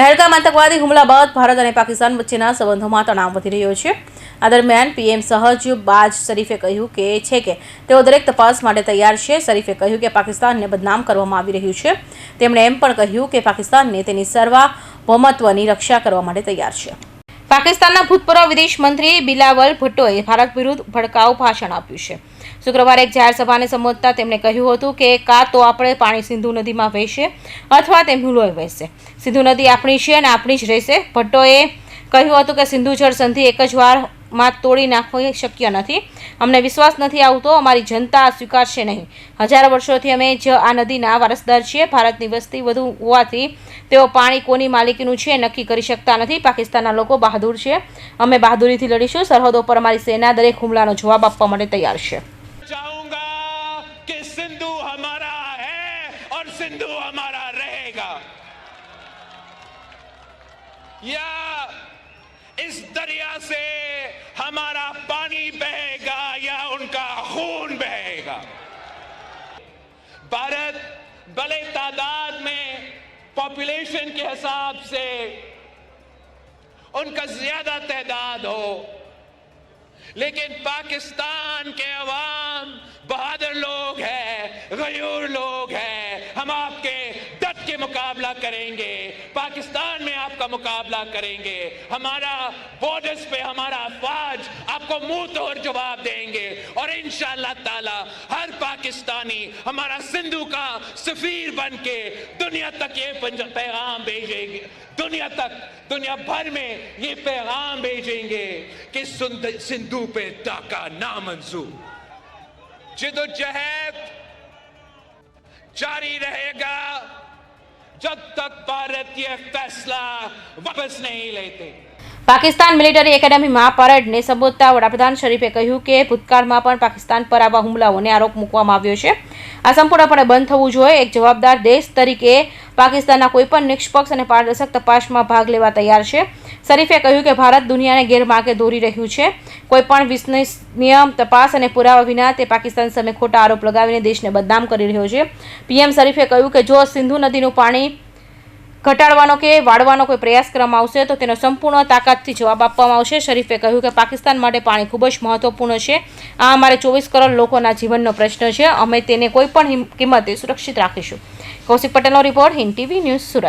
પહેલગામ આતંકવાદી હુમલા બાદ ભારત અને પાકિસ્તાન વચ્ચેના સંબંધોમાં તણાવ વધી રહ્યો છે. આ દરમિયાન પીએમ સહજ બાજ શરીફે કહ્યું કે છે કે તેઓ દરેક તપાસ માટે તૈયાર છે. શરીફે કહ્યું કે પાકિસ્તાનને બદનામ કરવામાં આવી રહ્યું છે. તેમણે એમ પણ કહ્યું કે પાકિસ્તાનને તેની સર્વાભૌમત્વની રક્ષા કરવા માટે તૈયાર છે. પાકિસ્તાનના ભૂતપૂર્વ વિદેશ મંત્રી બિલાવલ ભટ્ટોએ ભારત વિરુદ્ધ ભડકાઉ ભાષણ આપ્યું છે. શુક્રવારે એક જાહેર સભાને સંબોધતા તેમણે કહ્યું હતું કે કાં તો આપણે પાણી સિંધુ નદીમાં વહેશે અથવા તેમનું લોહી વહેશે. સિંધુ નદી આપણી છે અને આપણી જ રહેશે. ભટ્ટોએ કહ્યું હતું કે સિંધુ જળ સંધિ એક જ વારમાં તોડી નાખવી શક્ય નથી અમને વિશ્વાસ નથી આવતો અમારી જનતા આ સ્વીકારશે નહીં હજારો વર્ષોથી અમે જ આ નદીના વારસદાર છીએ ભારતની વસ્તી વધુ હોવાથી તેઓ પાણી કોની માલિકીનું છે એ નક્કી કરી શકતા નથી પાકિસ્તાનના લોકો બહાદુર છે અમે બહાદુરીથી લડીશું સરહદો પર અમારી સેના દરેક હુમલાનો જવાબ આપવા માટે તૈયાર છે चाहूंगा कि सिंधु हमारा है और सिंधु हमारा रहेगा या इस दरिया से ہمارا پانی بہے گا یا ان کا خون بہے گا۔ بھارت بڑے تعداد میں پاپولیشن کے حساب سے ان کا زیادہ تعداد ہو، لیکن پاکستان کے عوام بہادر لوگ ہیں، غیور لوگ के मुकाबला करेंगे। पाकिस्तान में आपका मुकाबला करेंगे। हमारा बॉर्डर्स पे हमारा अफवाज आपको मुँह तोड़ जवाब देंगे। और इंशाल्लाह ताला हर पाकिस्तानी हमारा सिंधु का सफीर बन के दुनिया तक ये पैगाम भेजेंगे। दुनिया तक, दुनिया भर में ये पैगाम भेजेंगे कि सिंधु पे डाका नामंजूर। जिदोजहद जारी रहेगा। जब तक भारत ये फैसला वापस नहीं लेते પાકિસ્તાન મિલિટરી એકેડેમીમાં પરેડને સંબોધતા વડાપ્રધાન શરીફે કહ્યું કે ભૂતકાળમાં પણ પાકિસ્તાન પર આવા હુમલાઓને આરોપ મૂકવામાં આવ્યો છે આ સંપૂર્ણપણે બંધ થવું જોઈએ એક જવાબદાર દેશ તરીકે પાકિસ્તાનના કોઈપણ નિષ્પક્ષ અને પારદર્શક તપાસમાં ભાગ લેવા તૈયાર છે શરીફે કહ્યું કે ભારત દુનિયાને ગેરમાર્ગે દોરી રહ્યું છે. કોઈપણ વિશ્વસનીય તપાસ અને પુરાવા વિના તે પાકિસ્તાન સામે ખોટા આરોપ લગાવીને દેશને બદનામ કરી રહ્યો છે. પીએમ શરીફે કહ્યું કે જો સિંધુ નદીનું પાણી ઘટાડવાનો કે વાળવાનો કોઈ પ્રયાસ કરવામાં આવશે, તો તેનો સંપૂર્ણ તાકાતથી જવાબ આપવામાં આવશે. શરીફે કહ્યું કે પાકિસ્તાન માટે પાણી ખૂબ જ મહત્વપૂર્ણ છે. આ અમારે ચોવીસ કરોડ લોકોના જીવનનો પ્રશ્ન છે. અમે તેને કોઈ પણ કિંમતે સુરક્ષિત રાખીશું. કૌશિક પટેલનો report Hind TV news Surat.